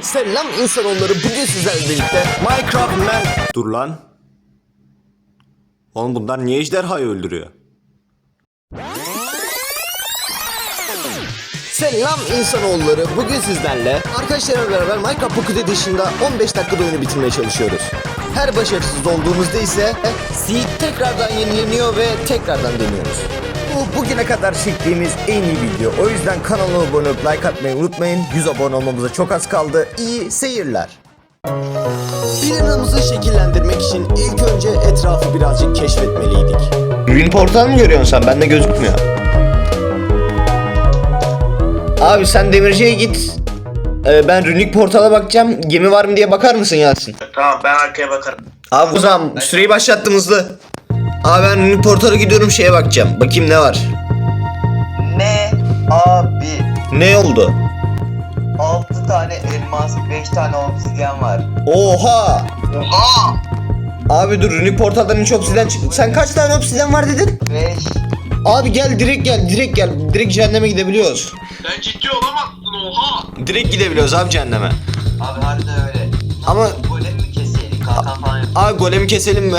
Selam insanoğulları bugün sizlerle birlikte Minecraft Man... Dur lan. Oğlum bunlar niye ejderhayı öldürüyor? Selam insanoğulları bugün sizlerle arkadaşlarımla beraber Minecraft Pocket Edition'da 15 dakikada oyunu bitirmeye çalışıyoruz. Her başarısız olduğumuzda ise seed tekrardan yenileniyor ve tekrardan deniyoruz. Bu bugüne kadar çektiğimiz en iyi video. O yüzden kanalıma abone olup like atmayı unutmayın. 100 abone olmamıza çok az kaldı. İyi seyirler. Planımızı şekillendirmek için ilk önce etrafı birazcık keşfetmeliydik. Green portal mı görüyorsun sen? Bende gözükmüyor. Abi sen demirciye git. Ee, ben runic portala bakacağım. Gemi var mı diye bakar mısın Yasin? Tamam ben arkaya bakarım. Abi o zaman süreyi başlattım hızlı. Abi ben runic portala gidiyorum şeye bakacağım. Bakayım ne var. Ne abi? Ne oldu? 6 tane elmas, 5 tane obsidyen var. Oha! Oha! Abi dur runic portaldan hiç obsidyen çıktı. Sen kaç tane obsidyen var dedin? 5 Abi gel direkt gel direkt gel. Direkt cehenneme gidebiliyoruz. Sen ciddi olamazsın oha! Direkt gidebiliyoruz abi cehenneme. Abi harbiden öyle. Ama- Golem mi keseydik? Kalkan falan. Abi golemi keselim mi?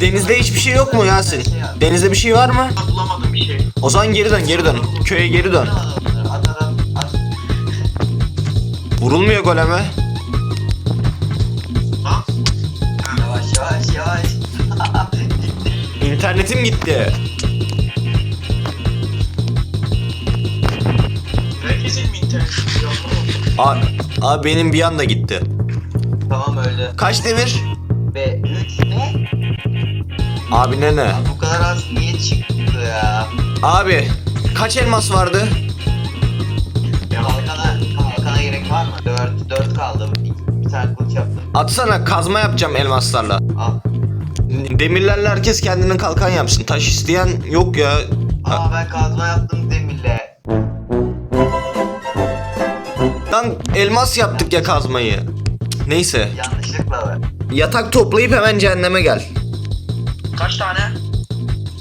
Denizde hiçbir şey yok mu Yasin? Denizde bir şey var mı? Bulamadım bir şey. O zaman geri dön geri dön. Köye geri dön. Vurulmuyor goleme. Yavaş yavaş yavaş. İnternetim gitti. herkesin mi interneti abi benim bir anda gitti. tamam öyle. Kaç demir? Ve 3 ne? Abi ne ne? Bu kadar az niye çıktı ya? Abi kaç elmas vardı? Kalkana, kalkana gerek var mı? 4, 4 kaldı. Bir, bir tane kılıç yaptım. Atsana kazma yapacağım elmaslarla. Al. Demirlerle herkes kendinin kalkan yapsın. Taş isteyen yok ya. Aa ben kazma yaptım demirle. Lan elmas yaptık ya kazmayı. Neyse. Yanlışlıkla var. Yatak toplayıp hemen cehenneme gel. Kaç tane?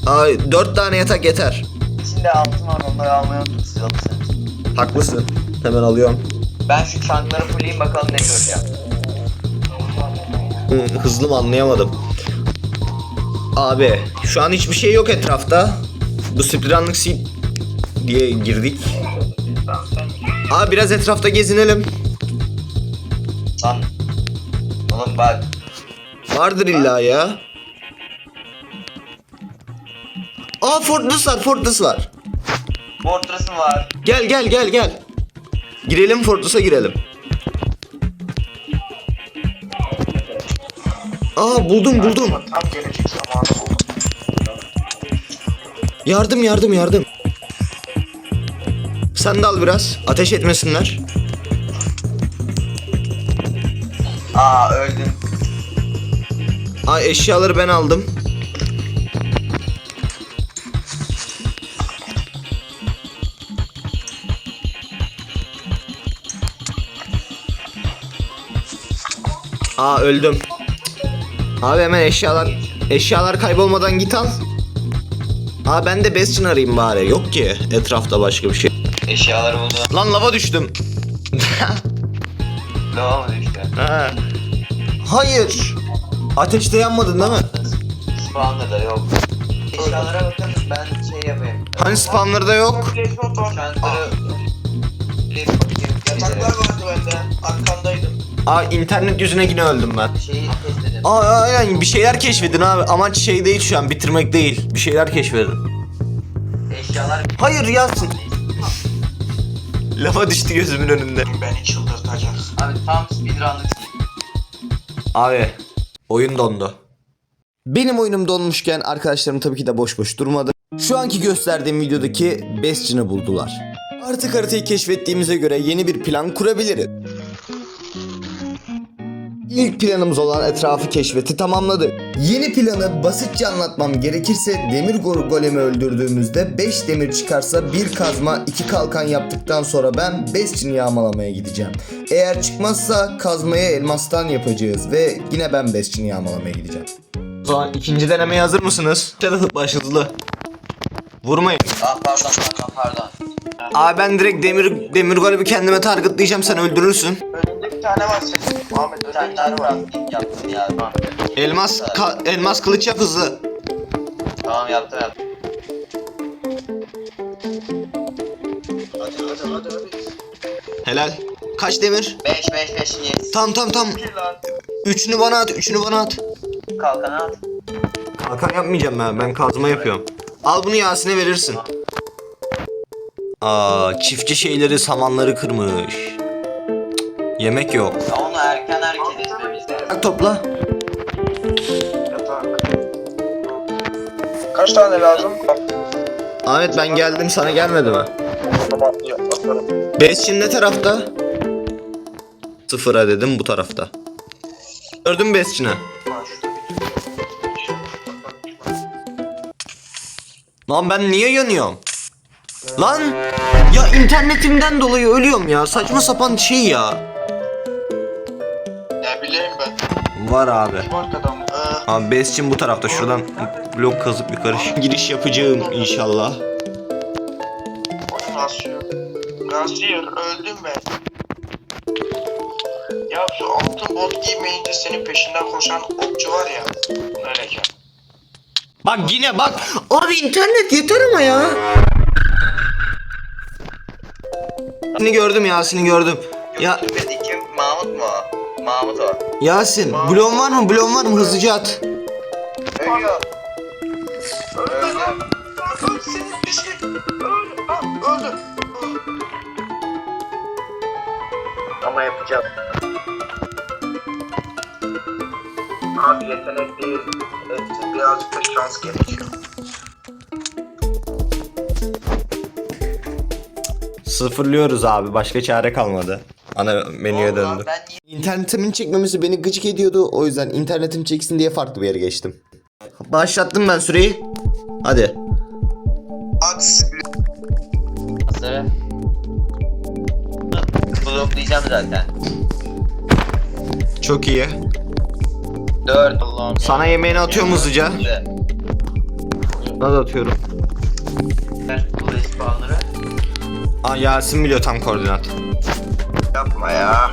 Ay dört tane yatak yeter. İçinde altın var onları almayı unuttum siz alırsınız. Haklısın. Hemen alıyorum. Ben şu çankları fulleyim bakalım ne göreceğim. Hı, Hızlı mı anlayamadım. Abi şu an hiçbir şey yok etrafta. Bu speedrunlık seed diye girdik. Abi biraz etrafta gezinelim. Lan. Oğlum bak. Vardır illa ya. Aa Fortress var Fortress var. Fortress'ın var. Gel gel gel gel. Girelim Fortress'a girelim. Aa buldum buldum. Tam gelecek zamanı. Yardım yardım yardım. Sen de al biraz. Ateş etmesinler. Aa öldüm. Aa eşyaları ben aldım. Aa öldüm. Abi hemen eşyalar eşyalar kaybolmadan git al. Aa ben de Bastion arayayım bari. Yok ki etrafta başka bir şey. Eşyaları buldum. Lan lava düştüm. Lava mı düştü? Ha. Hayır. Ateşte yanmadın değil mi? Spawn'da da yok. Eşyalara bakın ben şey yapayım. Hani spamlarda yok. Çankları... Yataklar vardı bende. Arkandaydım. Aa internet yüzüne yine öldüm ben. Şeyi edin. Aa aynen bir şeyler keşfedin abi. Amaç şey değil şu an bitirmek değil. Bir şeyler keşfedin. Eşyalar... Hayır Yasin. Lafa düştü gözümün önünde. Beni çıldırtacak. Abi tam speedrunlık Abi oyun dondu. Benim oyunum donmuşken arkadaşlarım tabii ki de boş boş durmadı. Şu anki gösterdiğim videodaki Bastion'ı buldular. Artık haritayı keşfettiğimize göre yeni bir plan kurabiliriz. İlk planımız olan etrafı keşfeti tamamladı. Yeni planı basitçe anlatmam gerekirse demir go- golemi öldürdüğümüzde 5 demir çıkarsa bir kazma 2 kalkan yaptıktan sonra ben Bastion'ı yağmalamaya gideceğim. Eğer çıkmazsa kazmayı elmastan yapacağız ve yine ben Bastion'ı yağmalamaya gideceğim. O zaman ikinci denemeye hazır mısınız? Başladı. Vurmayın. Ah pardon pardon pardon. Abi ben direkt demir demir golemi kendime targetlayacağım sen öldürürsün. Önünde bir tane var senin. Ahmet Bir önünde tane bir daha tane var. yaptım ya. Elmas ka- elmas kılıç yap hızlı. Tamam yaptım yaptım. Hadi hadi hadi hadi. Helal. Kaç demir? 5 5 5 yes. Tam tam tam. Bir lan. Üçünü bana at, üçünü bana at. Kalkanı at. Hakan yapmayacağım ben. Ben kazma yapıyorum. Al bunu Yasin'e verirsin. Aa, çiftçi şeyleri samanları kırmış. Cık, Yemek yok. Ya onu erken hareket etmemiz lazım. Bak topla. Yatak. Kaç tane lazım? Ahmet ben geldim sana gelmedi mi? Tamam. Besçin ne tarafta? Sıfıra dedim bu tarafta. Gördün mü Besçin'i? Lan ben niye yanıyorum? Lan! Ya internetimden dolayı ölüyorum ya. Saçma sapan şey ya. Ne bileyim ben. Var abi. Kim arkadan? Ee, Abi Besçin bu tarafta. Şuradan blok kazıp yukarı giriş yapacağım inşallah. asıyor. Gaziyer öldüm ben. Ya şu altın bot giymeyince senin peşinden koşan okçu var ya. Öyleyken. Bak yine bak. Abi internet yeter ama ya. Seni gördüm Yasin'i gördüm. Ya Götürmedi kim? Mahmut mu? Mahmut o. Yasin, bloğun var mı? Bloğun var mı? Hızlıca at. Ölüyor. Öldü. Öldü senin peşin. Öldü. Ha, öldü. Ama yapacağım. Abi yetenek değil. Hepsi birazcık da şans gerekiyor. Sıfırlıyoruz abi. Başka çare kalmadı. Ana menüye lan döndüm. Ben niye İnternetimin çekmemesi beni gıcık ediyordu. O yüzden internetim çeksin diye farklı bir yere geçtim. Başlattım ben süreyi. Hadi. Hazır. Bloklayacağım zaten. Çok iyi. 4 Allah'ım. Sana yemeğini atıyorum hızlıca. Nasıl atıyorum? Ver. Aa Yasin biliyor tam koordinat. Yapma ya.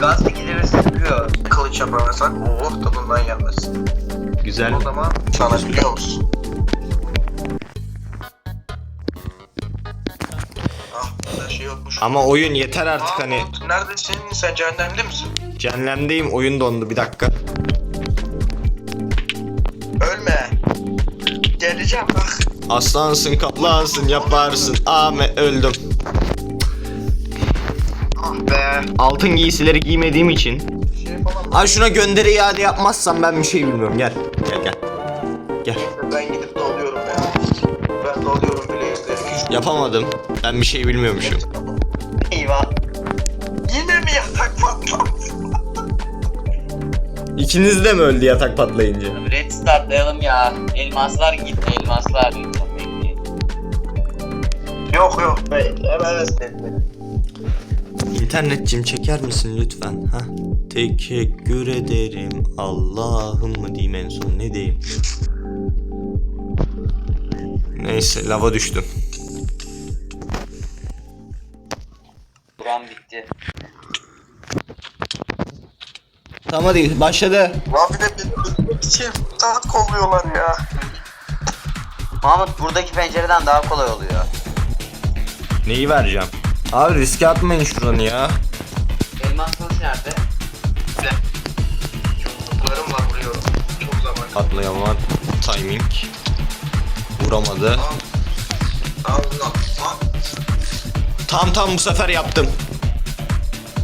Gaz tekileri sıkıyor. Kılıç yapamasak oh tadından gelmez. Güzel. O zaman sana biliyor musun? Ah burada şey yokmuş. Ama oyun yeter artık hani. Mahmut, Neredesin? Sen cehennemde misin? Cehennemdeyim oyun dondu bir dakika. Ölme. Geleceğim bak. Aslansın kaplansın yaparsın. Ahmet öldüm. Ah be. Altın giysileri giymediğim için. Şey falan Ay şuna gönderi iade yapmazsam ben bir şey bilmiyorum. Gel. Gel gel. Gel. Ben gidip doluyorum ya. Ben doluyorum bile. Yapamadım. Ben bir şey bilmiyormuşum. İkiniz de mi öldü yatak patlayınca? Red startlayalım ya. Elmaslar gitti elmaslar. Yok yok. Hey, hemen esnetme. İnternetçim çeker misin lütfen? Ha? Teşekkür ederim. Allah'ım mı diyeyim en son ne diyeyim? Neyse lava düştüm. Tamam hadi başladı. Lan bir de bir çift saat kolluyorlar ya. Mahmut buradaki pencereden daha kolay oluyor. Neyi vereceğim? Abi riske atmayın şuranı ya. Elmas kılıç nerede? Çocuklarım var vuruyorum. Çok zaman. Patlayama timing. Vuramadı. Al bunu al. Tam tam bu sefer yaptım.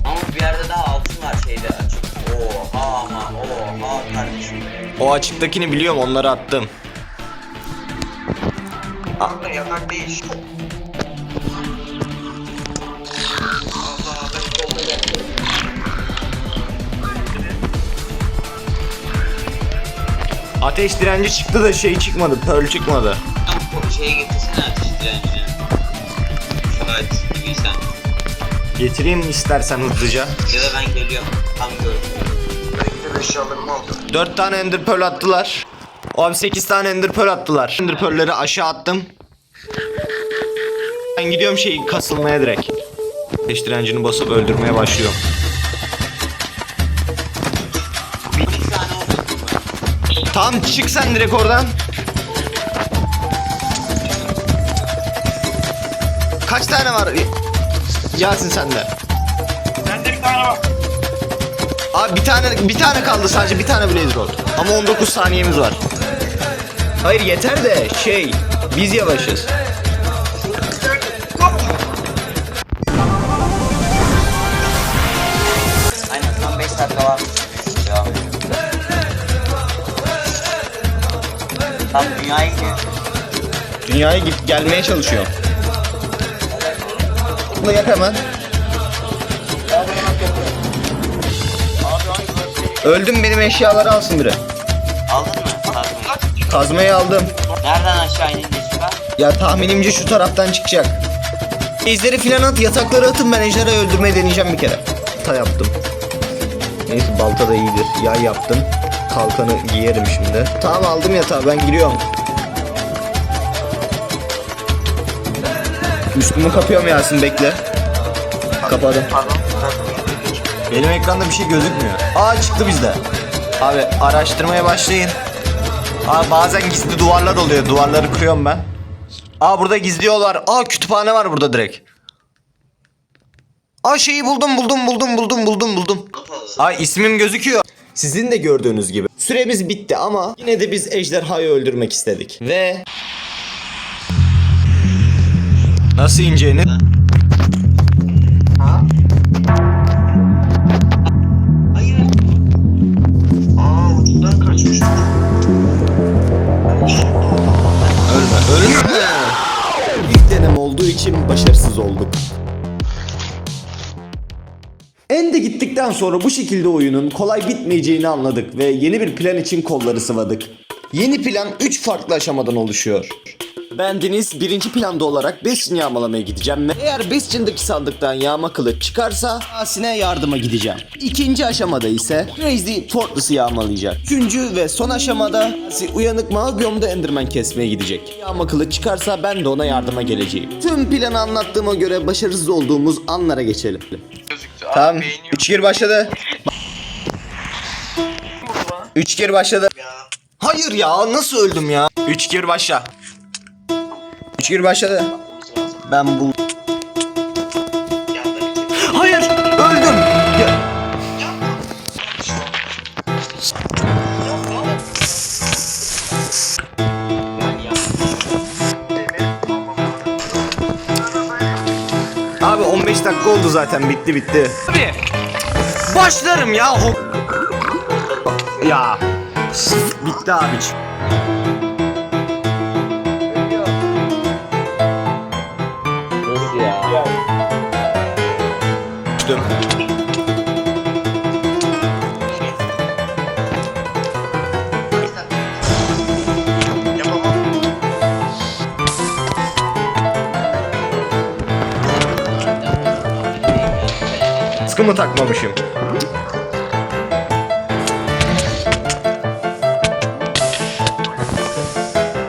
Mahmut bir yerde daha altın var şeyde. Oha ama oha kardeşim. O açıktakini biliyorum onları attım. Abi yatak değil. Allah ben kolda geldim. Ateş direnci çıktı da şey çıkmadı. Pearl çıkmadı. Bu şeye getirsene ateş direncini. Getireyim istersen hızlıca. Ya da ben geliyorum. Tam gördüm. Ben gidip eşyalarımı aldım. 4 tane ender pearl attılar. Abi 8 tane ender pearl attılar. Ender pearl'leri aşağı attım. Ben gidiyorum şey kasılmaya direkt. Ateş direncini basıp öldürmeye başlıyorum. Oldu. Tamam çık sen direkt oradan. Kaç tane var? Yasin sende. Bende bir tane var. Abi bir tane bir tane kaldı sadece bir tane blaze rod. Ama 19 saniyemiz var. Hayır yeter de şey biz yavaşız. Aynen son 5 dakika var. Devam. Tam gidiyor. Dünyaya git gelmeye çalışıyor. Bunu yak hemen. Öldüm benim eşyaları alsın biri. Aldın mı? Kazmayı. Kazmayı aldım. Nereden aşağı inince çıkar? Ya tahminimce şu taraftan çıkacak. Ejderi filan at, yatakları atın ben ejderi öldürmeyi deneyeceğim bir kere. Ta yaptım. Neyse balta da iyidir. Yay yaptım. Kalkanı giyerim şimdi. Tamam aldım yatağı ben giriyorum. Üstümü kapıyorum Yasin bekle. Kapadım. Pardon. Benim ekranda bir şey gözükmüyor. Aa çıktı bizde. Abi araştırmaya başlayın. Aa bazen gizli duvarlar oluyor. Duvarları kırıyorum ben. Aa burada gizli yol var. Aa kütüphane var burada direkt. Aa şeyi buldum buldum buldum buldum buldum buldum. Ay ismim gözüküyor. Sizin de gördüğünüz gibi süremiz bitti ama yine de biz ejderhayı öldürmek istedik. Ve Nasıl ineceğini Hayır. Aa ucundan kaçmış. Ölme, ölme. İlk deneme olduğu için başarısız olduk. Ende gittikten sonra bu şekilde oyunun kolay bitmeyeceğini anladık ve yeni bir plan için kolları sıvadık. Yeni plan 3 farklı aşamadan oluşuyor. Ben Deniz birinci planda olarak Bastion yağmalamaya gideceğim ve eğer Bastion'daki sandıktan yağma kılıç çıkarsa Asin'e yardıma gideceğim. İkinci aşamada ise Crazy Fortress'ı yağmalayacak. Üçüncü ve son aşamada Asi uyanık mavi biyomda Enderman kesmeye gidecek. Yağma kılıç çıkarsa ben de ona yardıma geleceğim. Tüm planı anlattığıma göre başarısız olduğumuz anlara geçelim. Gözüktü. Tamam. 3 gir başladı. 3 gir başladı. Hayır ya nasıl öldüm ya? 3 gir başla. 3 gir başladı. Ben bu. Hayır öldüm. Ya, abi 15 dakika oldu zaten bitti bitti. Abi başlarım ya. Ya bitti abi. Mı takmamışım?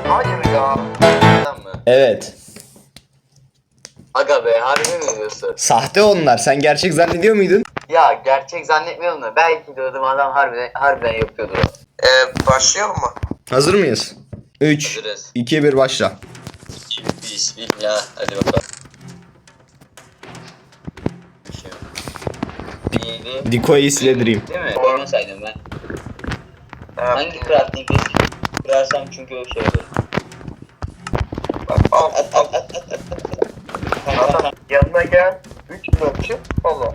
Hayır ya. Evet. Aga be harbi mi diyorsun? Sahte onlar. Sen gerçek zannediyor muydun? Ya gerçek zannetmiyorum da belki diyordum adam harbiden, harbiden yapıyordur. Ee, başlayalım mı? Hazır mıyız? 3, Hazırız. 2, 1 başla. Bismillah hadi bakalım. Neydi? Diko'yu siledireyim. Değil mi? Koymasaydım ben. Hangi crafting kurarsam çünkü o şey olur. Al, At al. at at at at. at. Adam yanına gel. 3 blokçu. Allah.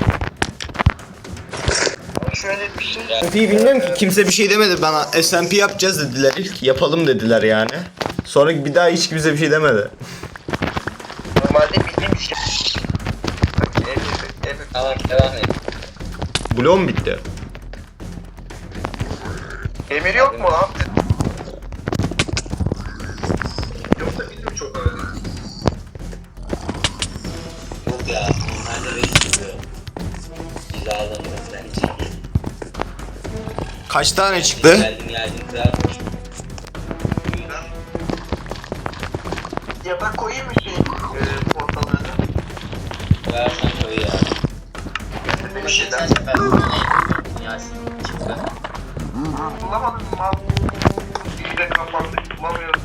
Şöyle bir şey. SMP bilmiyorum ki kimse bir şey demedi bana. SMP yapacağız dediler ilk. Yapalım dediler yani. Sonra bir daha hiç kimse bir şey demedi. Normalde bildiğim bir şey. Bak, evet, evet. Tamam devam et. Bloğum bitti. Demir yok mu abi? Yoksa biz mi çok öldük? Yok ya. Onlar da benim gibi. Hizalanıyor bence. Kaç tane çıktı? Geldim geldim kral.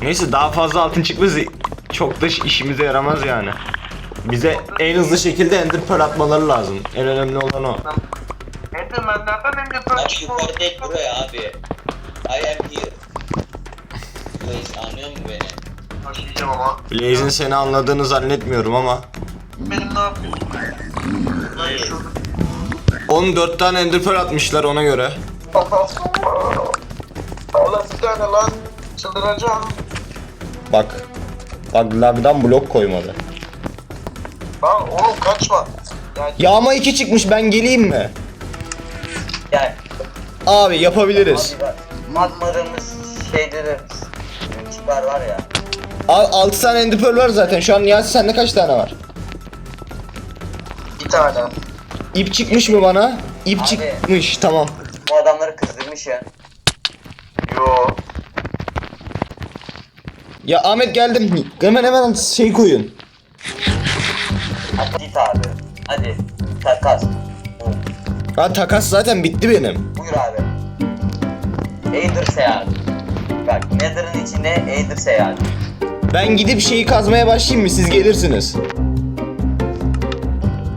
Neyse daha fazla altın çıkması çok da işimize yaramaz yani. Bize en hızlı şekilde ender pearl atmaları lazım. En önemli olan o. Enderman'lerden Enderpearl Abi çıkma. yukarı değil buraya abi. I am here. Please anlıyor musun beni? Taşıyacağım ama. Blaze'in seni anladığını zannetmiyorum ama. Benim ne yapıyorsun? Hayır. şurada. 14 tane ender pearl atmışlar ona göre. Allah bir tane lan. Çıldıracağım. Bak. Bak lagdan blok koymadı. Lan oğlum kaçma. Ya Yağma 2 çıkmış ben geleyim mi? Gel. Abi yapabiliriz. Abi bak. Magmalarımız çıkar var ya. 6 tane ender pearl var zaten. Şu an Niyazi sende kaç tane var? bir tane. İp çıkmış mı bana? İp Abi. çıkmış tamam. Bu adamları kızdırmış ya. Yo. Ya Ahmet geldim. Hemen hemen şey koyun. Hadi git abi. Hadi. Takas. Ha takas zaten bitti benim. Buyur abi. Aether seyahati. Bak Nether'ın içinde Aether seyahati. Ben gidip şeyi kazmaya başlayayım mı? Siz gelirsiniz.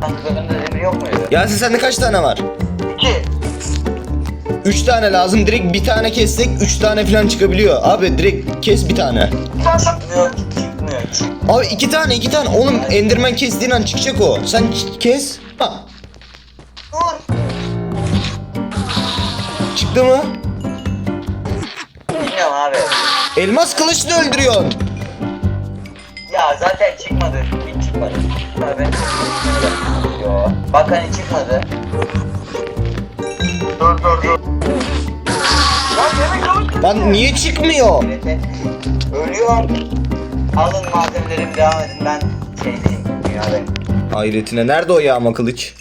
Sandıklarında demir yok muydu? Yasin sende kaç tane var? İki. 3 tane lazım. Direkt bir tane kessek 3 tane falan çıkabiliyor. Abi direkt kes bir tane. Çıkmıyor, çıkmıyor. Abi iki tane iki tane. Oğlum Enderman kestiğin an çıkacak o. Sen kes. Ha. Dur. Çıktı mı? Bilmiyorum abi. Elmas kılıçla öldürüyorsun. Ya zaten çıkmadı. Hiç çıkmadı. Abi. Yo. Bak hani çıkmadı. Dur dur dur. Lan niye çıkmıyor? Ölüyor. Alın malzemelerimi devam edin. Ben şeydeyim. Dünyadayım. Hayretine nerede o yağma kılıç?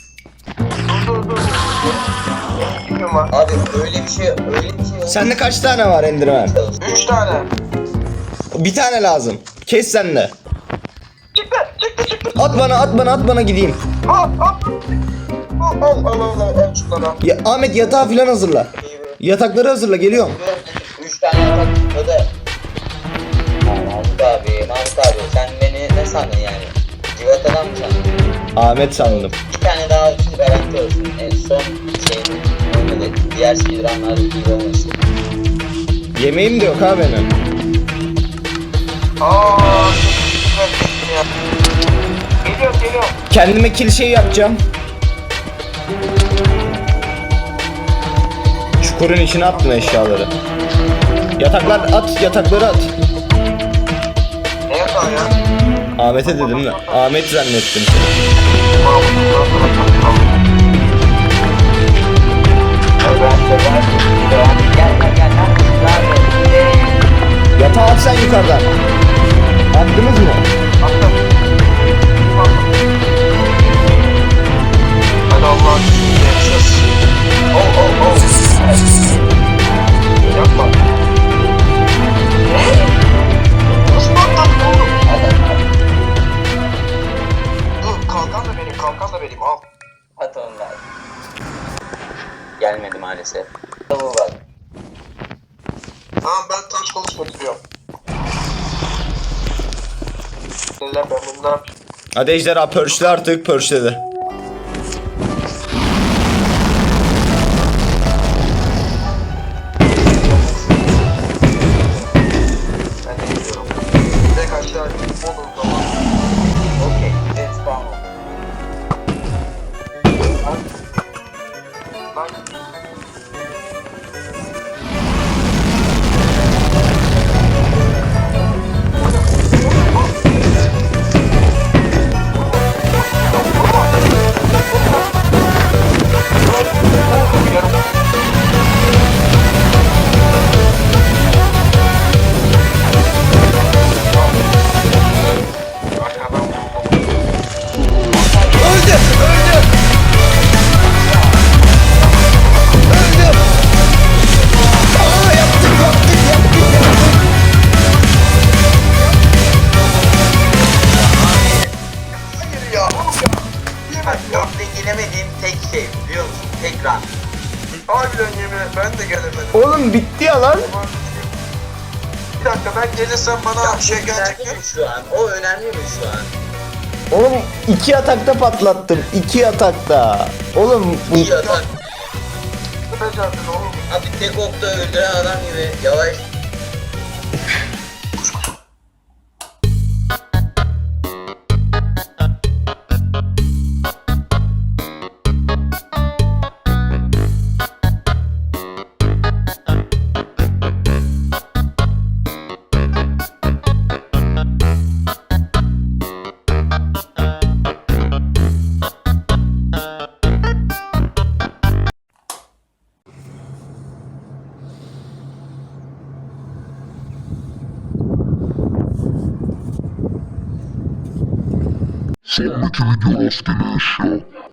Abi öyle bir şey, öyle bir şey. Sende kaç tane var Enderman? Üç tane. Bir tane lazım. Kes sen de. Çıktı çıktı çıktı. At bana at bana at bana gideyim. Al al. Al al al al al al şunları. Ya Ahmet yatağı falan hazırla. Yatakları hazırla geliyorum. Mahmut abi, Mahmut abi sen beni ne sandın yani? Civatadan mı sandın? Ahmet sandım. Bir tane daha garanti olsun. En son şey olmadı. Diğer speedrunlar gibi olmasın. Yemeğim de yok ha benim. Aa. çok ya. Geliyorum geliyorum. Kendime kill şey yapacağım. Çukurun içine attım eşyaları. Yataklar at, yatakları at. Ne yatağı ya? Ahmet'e dedim de. Ahmet zannettim seni. Yatağı at sen yukarıdan. Attınız mı? Hadi Allah'a şükür yaşasın. Oh oh oh. Yapma. Da benim al. At onlar. Gelmedi maalesef. Tavuğu var. Tamam ben taş kılıç götürüyorum. Neler ben bunu ne yapayım? Hadi ejderha pörçle artık pörçledi. Gelirsem bana şey gelecek mi? şu an? O önemli mi şu an? Oğlum iki atakta patlattım. iki atakta. Oğlum bu... İyi atak. Ne becerdin oğlum? Abi tek okta öldüren adam gibi yavaş. actually get lost in show.